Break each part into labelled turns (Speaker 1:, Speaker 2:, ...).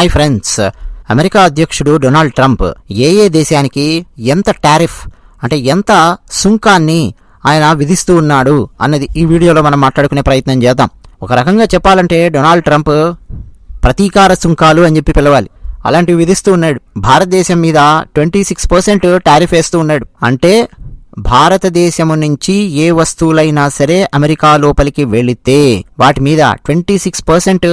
Speaker 1: Hi friends. America అధ్యక్షుడు Donald Trump ఏ ఏ దేశానికి ఎంత టారిఫ్ అంటే ఎంత సుంకాన్ని ఆయన విధిస్తూ ఉన్నాడు అన్నది ఈ వీడియోలో మనం మాట్లాడుకునే ప్రయత్నం చేద్దాం. ఒక రకంగా చెప్పాలంటే డొనాల్డ్ ట్రంప్ ప్రతీకార సుంకాలు అని చెప్పి పిలవాలి. అలాంటివి విధిస్తూ ఉన్నాడు. భారతదేశం మీద ట్వంటీ సిక్స్ పర్సెంట్ టారిఫ్ వేస్తూ ఉన్నాడు. అంటే భారతదేశము నుంచి ఏ వస్తువులైనా సరే అమెరికా లోపలికి వెళితే వాటి మీద ట్వంటీ సిక్స్ పర్సెంట్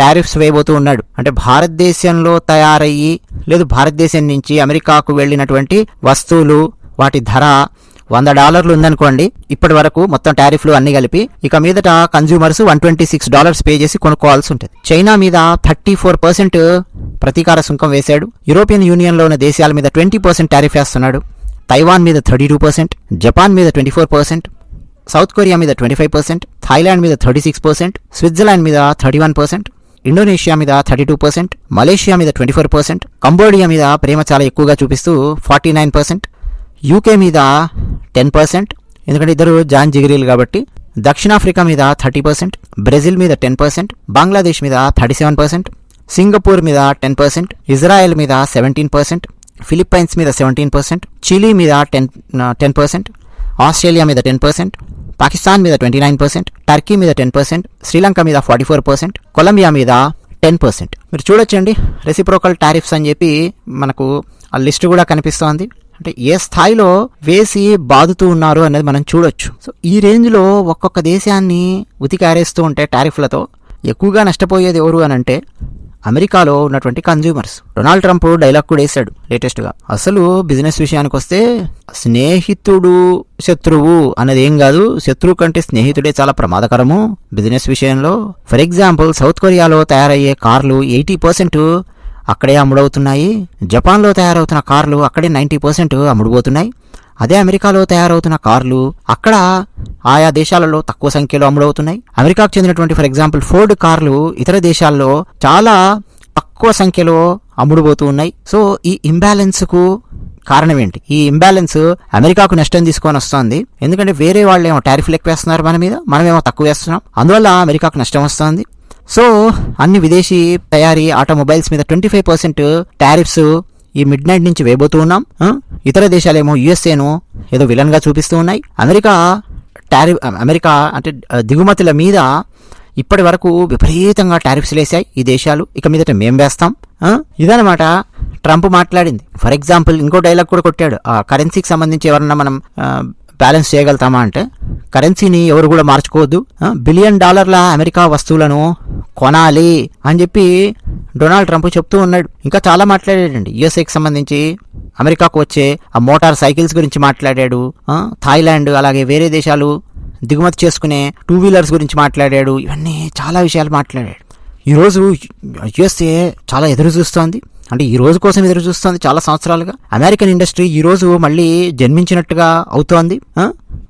Speaker 1: టారిఫ్స్ వేయబోతూ ఉన్నాడు. అంటే భారతదేశంలో తయారయ్యి లేదు భారతదేశం నుంచి అమెరికాకు వెళ్ళినటువంటి వస్తువులు వాటి ధర వంద డాలర్లు ఉందనుకోండి ఇప్పటి వరకు మొత్తం టారిఫ్లు అన్ని కలిపి ఇక మీదట consumers one twenty six dollars pay చేసి కొనుక్కోవాల్సి ఉంటుంది. చైనా మీద థర్టీ ఫోర్ పర్సెంట్ ప్రతీకార సుంకం వేశాడు. యూరోపియన్ యూనియన్లో ఉన్న దేశాల మీద ట్వంటీ పర్సెంట్ టారిఫ్ వేస్తున్నాడు. తైవాన్ మీద థర్టీ టూ పర్సెంట్ జపాన్ మీద twenty four percent South Korea మీద ట్వంటీ ఫైవ్ పర్సెంట్ థాయిలాండ్ మీద థర్టీ సిక్స్ పర్సెంట్ స్విట్జర్లాండ్ మీద థర్టీ వన్ పర్సెంట్ ఇండోనేషియా మీద థర్టీ టూ పర్సెంట్ మలేషియా మీద ట్వంటీ ఫోర్ పర్సెంట్ కంబోడియా మీద ప్రేమ చాలా ఎక్కువగా చూపిస్తూ ఫార్టీ నైన్ పర్సెంట్ యూకే మీద టెన్ పర్సెంట్ ఎందుకంటే ఇద్దరు జాన్ జిగిరీలు కాబట్టి దక్షిణాఫ్రికా మీద థర్టీ పర్సెంట్ బ్రెజిల్ మీద టెన్ పర్సెంట్ బంగ్లాదేశ్ మీద థర్టీ సెవెన్ పర్సెంట్ సింగపూర్ మీద టెన్ పర్సెంట్ ఇజ్రాయెల్ మీద సెవెంటీన్ పర్సెంట్ ఫిలిప్పైన్స్ మీద సెవెంటీన్ పర్సెంట్ చిలీ మీద టెన్ టెన్ పర్సెంట్ ఆస్ట్రేలియా మీద టెన్ పర్సెంట్ పాకిస్తాన్ మీద ట్వంటీ నైన్ పర్సెంట్ టర్కీ మీద టెన్ పర్సెంట్ శ్రీలంక మీద ఫార్టీ ఫోర్ పర్సెంట్ కొలంబియా మీద టెన్ పర్సెంట్. మీరు చూడొచ్చండి రెసిప్రోకల్ టారిఫ్స్ అని చెప్పి మనకు ఆ లిస్ట్ కూడా కనిపిస్తోంది. అంటే ఏ స్థాయిలో వేసి బాదుతూ ఉన్నారు అనేది మనం చూడొచ్చు. సో ఈ రేంజ్లో ఒక్కొక్క దేశాన్ని ఉతికారేస్తూ ఉంటే టారిఫ్లతో ఎక్కువగా నష్టపోయేది ఎవరు అని అంటే అమెరికాలో ఉన్నటువంటి కన్జ్యూమర్స్ డొనాల్డ్ ట్రంప్ డైలాగ్ కూడా వేశాడు లేటెస్ట్గా. అసలు బిజినెస్ విషయానికి వస్తే స్నేహితుడు శత్రువు అనేది ఏం కాదు శత్రువు కంటే స్నేహితుడే చాలా ప్రమాదకరము. బిజినెస్ విషయంలో ఫర్ ఎగ్జాంపుల్ సౌత్ కొరియాలో తయారయ్యే కార్లు ఎయిటీ పర్సెంట్ అక్కడే అమ్ముడవుతున్నాయి. జపాన్లో తయారవుతున్న కార్లు అక్కడే నైంటీ పర్సెంట్ అమ్ముడుపోతున్నాయి. అదే అమెరికాలో తయారవుతున్న కార్లు అక్కడ ఆయా దేశాలలో తక్కువ సంఖ్యలో అమ్ముడవుతున్నాయి అమెరికాకు చెందినటువంటి ఫర్ ఎగ్జాంపుల్ ఫోర్డ్ కార్లు ఇతర దేశాల్లో చాలా తక్కువ సంఖ్యలో అమ్ముడుపోతూ ఉన్నాయి. సో ఈ ఇంబ్యాలెన్స్కు కారణం ఏంటి ఈ ఇంబ్యాలెన్స్ అమెరికాకు నష్టం తీసుకొని వస్తుంది. ఎందుకంటే వేరే వాళ్ళు ఏమో టారిఫ్లు ఎక్కువ వేస్తున్నారు మన మీద మనమేమో తక్కువ వేస్తున్నాం. అందువల్ల అమెరికాకు నష్టం వస్తుంది. సో అన్ని విదేశీ తయారీ ఆటోమొబైల్స్ మీద ట్వంటీ ఫైవ్ పర్సెంట్ టారిఫ్స్ ఈ మిడ్ నైట్ నుంచి వేయబోతూ ఉన్నాం. ఇతర దేశాలేమో యుఎస్ఏను ఏదో విలన్గా చూపిస్తూ ఉన్నాయి. అమెరికా టారిఫ్ అమెరికా అంటే దిగుమతుల మీద ఇప్పటి వరకు విపరీతంగా టారిఫ్స్ వేసాయి ఈ దేశాలు. ఇక మీదట మేం వేస్తాం. ఇదనమాట ట్రంప్ మాట్లాడింది. ఫర్ ఎగ్జాంపుల్ ఇంకో డైలాగ్ కూడా కొట్టాడు. ఆ కరెన్సీకి సంబంధించి ఎవరన్నా మనం బ్యాలెన్స్ చేయగలుగుతామా అంటే కరెన్సీని ఎవరు కూడా మార్చుకోవద్దు. బిలియన్ డాలర్ల అమెరికా వస్తువులను కొనాలి అని చెప్పి డొనాల్డ్ ట్రంప్ చెప్తూ ఉన్నాడు. ఇంకా చాలా మాట్లాడాడండి. యుఎస్ఏకి సంబంధించి అమెరికాకు వచ్చే ఆ మోటార్ సైకిల్స్ గురించి మాట్లాడాడు. థాయిలాండ్ అలాగే వేరే దేశాలు దిగుమతి చేసుకునే టూ వీలర్స్ గురించి మాట్లాడాడు. ఇవన్నీ చాలా విషయాలు మాట్లాడాడు. ఈరోజు యుఎస్ఏ చాలా ఎదురు చూస్తోంది. అంటే ఈ రోజు కోసం ఎదురు చూస్తోంది చాలా సంవత్సరాలుగా. అమెరికన్ ఇండస్ట్రీ ఈరోజు మళ్ళీ జన్మించినట్టుగా అవుతోంది.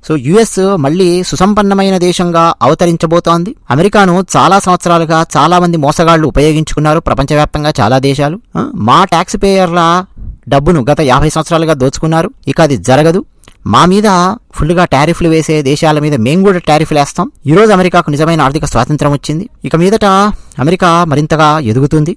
Speaker 1: సో యుఎస్ మళ్ళీ సుసంపన్నమైన దేశంగా అవతరించబోతోంది. అమెరికాను చాలా సంవత్సరాలుగా చాలా మంది మోసగాళ్ళు ఉపయోగించుకున్నారు ప్రపంచవ్యాప్తంగా చాలా దేశాలు. మా ట్యాక్స్ పేయర్ల డబ్బును గత యాభై సంవత్సరాలుగా దోచుకున్నారు. ఇక అది జరగదు. మా మీద ఫుల్గా టారిఫ్లు వేసే దేశాల మీద మేము కూడా టారిఫ్లు వేస్తాం. ఈరోజు అమెరికాకు నిజమైన ఆర్థిక స్వాతంత్రం వచ్చింది. ఇక మీదట అమెరికా మరింతగా ఎదుగుతుంది.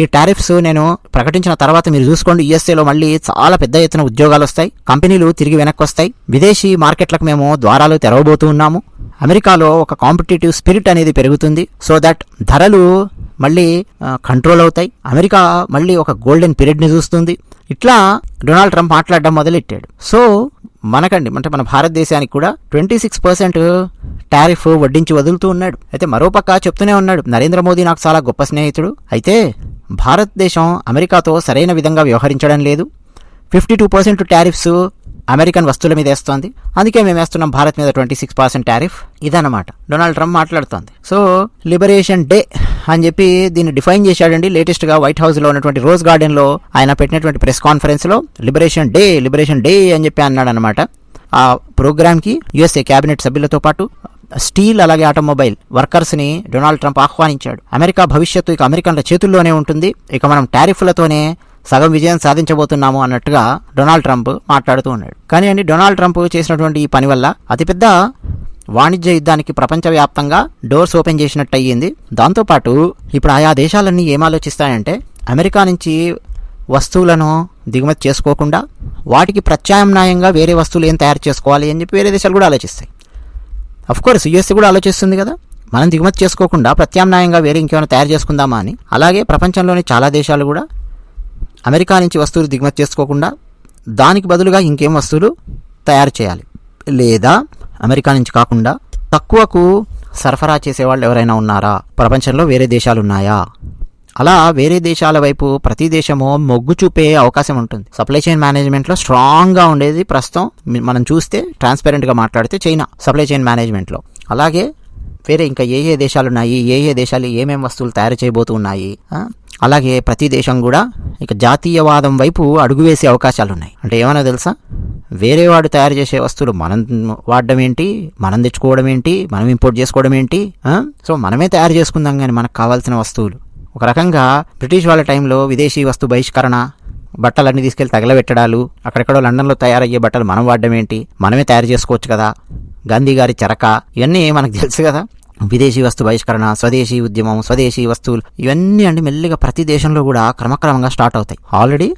Speaker 1: ఈ టారిఫ్స్ నేను ప్రకటించిన తర్వాత మీరు చూసుకోండి యుఎస్ఏలో మళ్ళీ చాలా పెద్ద ఎత్తున ఉద్యోగాలు వస్తాయి. కంపెనీలు తిరిగి వెనక్కి వస్తాయి విదేశీ మార్కెట్లకు మేము ద్వారాలు తెరవబోతూ ఉన్నాము. అమెరికాలో ఒక కాంపిటేటివ్ స్పిరిట్ అనేది పెరుగుతుంది. సో దట్ ధరలు మళ్ళీ కంట్రోల్ అవుతాయి. అమెరికా మళ్ళీ ఒక గోల్డెన్ పీరియడ్ని చూస్తుంది. ఇట్లా డొనాల్డ్ ట్రంప్ మాట్లాడడం మొదలెట్టాడు. సో మనకండి అంటే మన భారతదేశానికి కూడా ట్వంటీ సిక్స్ పర్సెంట్ టారిఫ్ వడ్డించి వదులుతూ ఉన్నాడు. అయితే మరోపక్క చెప్తూనే ఉన్నాడు నరేంద్ర మోదీ నాకు చాలా గొప్ప స్నేహితుడు. అయితే భారతదేశం అమెరికాతో సరైన విధంగా వ్యవహరించడం లేదు. Fifty two percent tariffs American వస్తువుల మీద వేస్తోంది. అందుకే మేము వేస్తున్నాం భారత్ మీద ట్వంటీ సిక్స్ పర్సెంట్ టారిఫ్. ఇదన్నమాట. డొనాల్డ్ ట్రంప్ మాట్లాడుతోంది. సో లిబరేషన్ డే అని చెప్పి దీన్ని డిఫైన్ చేశాడండి. లేటెస్ట్గా వైట్ హౌస్లో ఉన్నటువంటి రోజ్ గార్డెన్లో ఆయన పెట్టినటువంటి ప్రెస్ కాన్ఫరెన్స్లో లిబరేషన్ డే లిబరేషన్ డే అని చెప్పి అన్నాడు అనమాట ఆ ప్రోగ్రామ్కి యుఎస్ఏ క్యాబినెట్ సభ్యులతో పాటు స్టీల్ అలాగే ఆటోమొబైల్ వర్కర్స్ని డొనాల్డ్ ట్రంప్ ఆహ్వానించాడు. అమెరికా భవిష్యత్తు ఇక అమెరికన్ల చేతుల్లోనే ఉంటుంది. ఇక మనం టారిఫ్లతోనే సగం విజయం సాధించబోతున్నాము అన్నట్టుగా డొనాల్డ్ ట్రంప్ మాట్లాడుతూ ఉన్నాడు. కానీ అండి డొనాల్డ్ ట్రంప్ చేసినటువంటి ఈ పని వల్ల అతిపెద్ద వాణిజ్య యుద్ధానికి ప్రపంచవ్యాప్తంగా డోర్స్ ఓపెన్ చేసినట్టు అయ్యింది. దాంతోపాటు ఇప్పుడు ఆయా దేశాలన్నీ ఏం ఆలోచిస్తాయంటే అమెరికా నుంచి వస్తువులను దిగుమతి చేసుకోకుండా వాటికి ప్రత్యామ్నాయంగా వేరే వస్తువులు ఏం తయారు చేసుకోవాలి అని చెప్పి వేరే దేశాలు కూడా ఆలోచిస్తాయి. కోర్స్ యుఎస్ కూడా ఆలోచిస్తుంది కదా. మనం దిగుమతి చేసుకోకుండా ప్రత్యామ్నాయంగా వేరే ఇంకేమైనా తయారు చేసుకుందామా అని. అలాగే ప్రపంచంలోని చాలా దేశాలు కూడా అమెరికా నుంచి వస్తువులు దిగుమతి చేసుకోకుండా దానికి బదులుగా ఇంకేం వస్తువులు తయారు చేయాలి. లేదా అమెరికా నుంచి కాకుండా తక్కువకు సరఫరా చేసేవాళ్ళు ఎవరైనా ఉన్నారా? ప్రపంచంలో వేరే దేశాలు ఉన్నాయా? అలా వేరే దేశాల వైపు ప్రతి దేశము మొగ్గు చూపే అవకాశం ఉంటుంది. సప్లై చైన్ మేనేజ్మెంట్లో స్ట్రాంగ్గా ఉండేది ప్రస్తుతం మనం చూస్తే ట్రాన్స్పరెంట్గా మాట్లాడితే చైనా సప్లై చైన్ మేనేజ్మెంట్లో అలాగే వేరే ఇంకా ఏ ఏ దేశాలు ఉన్నాయి ఏ ఏ దేశాలు ఏమేం వస్తువులు తయారు చేయబోతున్నాయి అలాగే ప్రతి దేశం కూడా ఇక జాతీయవాదం వైపు అడుగు వేసే అవకాశాలు ఉన్నాయి. అంటే ఏమైనా తెలుసా? వేరే వాడు తయారు చేసే వస్తువులు మనం వాడడం ఏంటి? మనం తెచ్చుకోవడం ఏంటి? మనం ఇంపోర్ట్ చేసుకోవడం ఏంటి? సో మనమే తయారు చేసుకుందాం కానీ మనకు కావాల్సిన వస్తువులు. ఒక రకంగా బ్రిటిష్ వాళ్ళ టైంలో విదేశీ వస్తు బహిష్కరణ బట్టలన్నీ తీసుకెళ్ళి తగలబెట్టడాలు అక్కడెక్కడో లండన్లో తయారయ్యే బట్టలు మనం వాడడం ఏంటి మనమే తయారు చేసుకోవచ్చు కదా. గాంధీ గారి చరక ఇవన్నీ మనకు తెలుసు కదా. విదేశీ వస్తు బహిష్కరణ స్వదేశీ ఉద్యమం స్వదేశీ వస్తువులు ఇవన్నీ అండి మెల్లిగా ప్రతి దేశంలో కూడా క్రమక్రమంగా స్టార్ట్ అవుతాయి. ఆల్రెడీ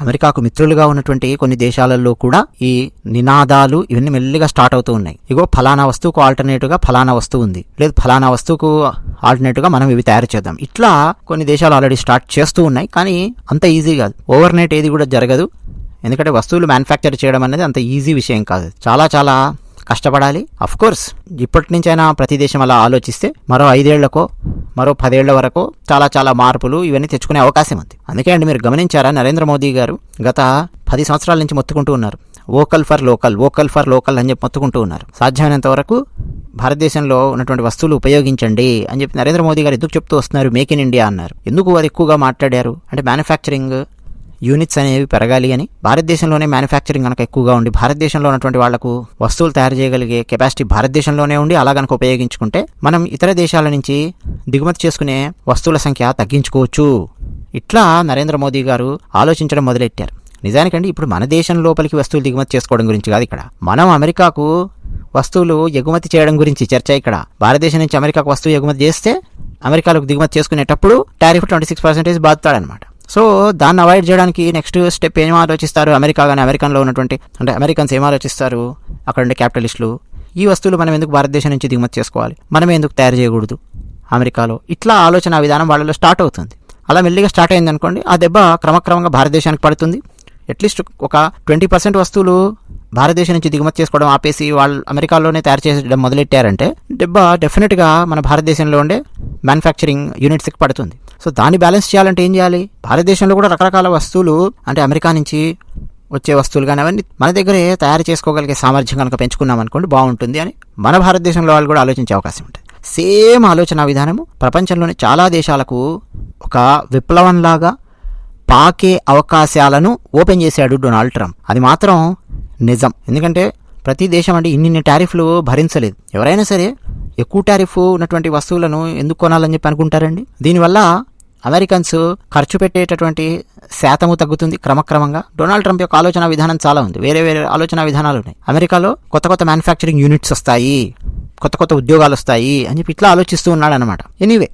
Speaker 1: అమెరికాకు మిత్రులుగా ఉన్నటువంటి కొన్ని దేశాలలో కూడా ఈ నినాదాలు ఇవన్నీ మెల్లిగా స్టార్ట్ అవుతూ ఉన్నాయి. ఇగో ఫలానా వస్తువుకు ఆల్టర్నేటివ్గా ఫలానా వస్తువు ఉంది. లేదు ఫలానా వస్తువుకు ఆల్టర్నేటివ్గా మనం ఇవి తయారు చేద్దాం. ఇట్లా కొన్ని దేశాలు ఆల్రెడీ స్టార్ట్ చేస్తూ ఉన్నాయి. కానీ అంత ఈజీ కాదు. ఓవర్ నైట్ ఏది కూడా జరగదు. ఎందుకంటే వస్తువులు మ్యానుఫ్యాక్చర్ చేయడం అనేది అంత ఈజీ విషయం కాదు. చాలా చాలా కష్టపడాలి. అఫ్ కోర్స్ ఇప్పటి నుంచైనా ప్రతి దేశం అలా ఆలోచిస్తే మరో ఐదేళ్ళకో మరో పదేళ్ళ వరకు చాలా చాలా మార్పులు ఇవన్నీ తెచ్చుకునే అవకాశం ఉంది. అందుకే అండి మీరు గమనించారా నరేంద్ర మోదీ గారు గత పది సంవత్సరాల నుంచి మొత్తుకుంటూ ఉన్నారు. Vocal for local vocal for local అని చెప్పి మొత్తుకుంటూ ఉన్నారు. సాధ్యమైనంత వరకు భారతదేశంలో ఉన్నటువంటి వస్తువులు ఉపయోగించండి అని చెప్పి నరేంద్ర మోదీ గారు ఎందుకు చెప్తూ వస్తున్నారు మేక్ ఇన్ ఇండియా అన్నారు. ఎందుకు అది ఎక్కువగా మాట్లాడారు? అంటే మ్యానుఫ్యాక్చరింగ్ యూనిట్స్ అనేవి పెరగాలి అని భారతదేశంలోనే మ్యానుఫ్యాక్చరింగ్ కనుక ఎక్కువగా ఉండి భారతదేశంలో ఉన్నటువంటి వాళ్ళకు వస్తువులు తయారు చేయగలిగే కెపాసిటీ భారతదేశంలోనే ఉండి అలా కనుక ఉపయోగించుకుంటే మనం ఇతర దేశాల నుంచి దిగుమతి చేసుకునే వస్తువుల సంఖ్య తగ్గించుకోవచ్చు. ఇట్లా నరేంద్ర మోదీ గారు ఆలోచించడం మొదలెట్టారు. నిజానికండి ఇప్పుడు మన దేశం లోపలికి వస్తువులు దిగుమతి చేసుకోవడం గురించి కాదు ఇక్కడ. మనం అమెరికాకు వస్తువులు ఎగుమతి చేయడం గురించి చర్చ ఇక్కడ. భారతదేశం నుంచి అమెరికాకు వస్తువు ఎగుమతి చేస్తే అమెరికాలోకి దిగుమతి చేసుకునేటప్పుడు టారిఫ్ ట్వంటీ సిక్స్ పర్సెంటేజ్ బాధతాడనమాట సో దాన్ని అవాయిడ్ చేయడానికి నెక్స్ట్ స్టెప్ ఏం ఆలోచిస్తారు? అమెరికా కానీ అమెరికన్లో ఉన్నటువంటి అంటే అమెరికన్స్ ఏం ఆలోచిస్తారు? అక్కడ ఉండే క్యాపిటలిస్టులు ఈ వస్తువులు మనం ఎందుకు భారతదేశం నుంచి దిగుమతి చేసుకోవాలి? మనం ఎందుకు తయారు చేయకూడదు అమెరికాలో? ఇట్లా ఆలోచన విధానం వాళ్ళలో స్టార్ట్ అవుతుంది. అలా మెల్లిగా స్టార్ట్ అయింది అనుకోండి ఆ దెబ్బ క్రమక్రమంగా భారతదేశానికి పడుతుంది. అట్లీస్ట్ ఒక ట్వంటీ పర్సెంట్ వస్తువులు భారతదేశం నుంచి దిగుమతి చేసుకోవడం ఆపేసి వాళ్ళు అమెరికాలోనే తయారు చేయడం మొదలెట్టారంటే దెబ్బ డెఫినెట్గా మన భారతదేశంలో ఉండే మ్యానుఫ్యాక్చరింగ్ యూనిట్స్కి పడుతుంది. సో దాన్ని బ్యాలెన్స్ చేయాలంటే ఏం చేయాలి? భారతదేశంలో కూడా రకరకాల వస్తువులు అంటే అమెరికా నుంచి వచ్చే వస్తువులు కానీ అవన్నీ మన దగ్గరే తయారు చేసుకోగలిగే సామర్థ్యం కనుక పెంచుకున్నాం అనుకోండి బాగుంటుంది అని మన భారతదేశంలో వాళ్ళు కూడా ఆలోచించే అవకాశం ఉంటుంది. సేమ్ ఆలోచన విధానము ప్రపంచంలోని చాలా దేశాలకు ఒక విప్లవంలాగా పాకే అవకాశాలను ఓపెన్ చేశాడు డొనాల్డ్ ట్రంప్. అది మాత్రం నిజం. ఎందుకంటే ప్రతి దేశం అంటే ఇన్ని టారిఫ్లు భరించలేదు. ఎవరైనా సరే ఎక్కువ టారిఫ్ ఉన్నటువంటి వస్తువులను ఎందుకు కొనాలని చెప్పి అనుకుంటారండి? దీనివల్ల అమెరికన్స్ ఖర్చు పెట్టేటటువంటి శాతము తగ్గుతుంది క్రమక్రమంగా. డొనాల్డ్ ట్రంప్ యొక్క ఆలోచన విధానం చాలా ఉంది. వేరే వేరే ఆలోచన విధానాలు ఉన్నాయి. అమెరికాలో కొత్త కొత్త మ్యానుఫ్యాక్చరింగ్ యూనిట్స్ వస్తాయి. కొత్త కొత్త ఉద్యోగాలు వస్తాయి అని చెప్పి ఇట్లా ఆలోచిస్తూ ఉన్నాడు అనమాట ఎనీవే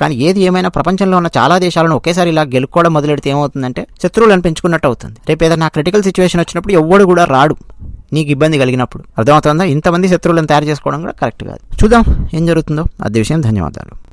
Speaker 1: కానీ ఏది ఏమైనా ప్రపంచంలో ఉన్న చాలా దేశాలను ఒకేసారి ఇలా గెలుక్కోవడం మొదలెడితే ఏమవుతుందంటే శత్రువులను పెంచుకున్నట్టు అవుతుంది. రేపు ఏదైనా క్రిటికల్ సిచ్యువేషన్ వచ్చినప్పుడు ఎవ్వడు కూడా రాడు. నీకు ఇబ్బంది కలిగినప్పుడు. అర్థమవుతుందా? ఇంతమంది శత్రువులను తయారు చేసుకోవడం కూడా కరెక్ట్ కాదు. చూద్దాం ఏం జరుగుతుందో. అదే విషయం. ధన్యవాదాలు.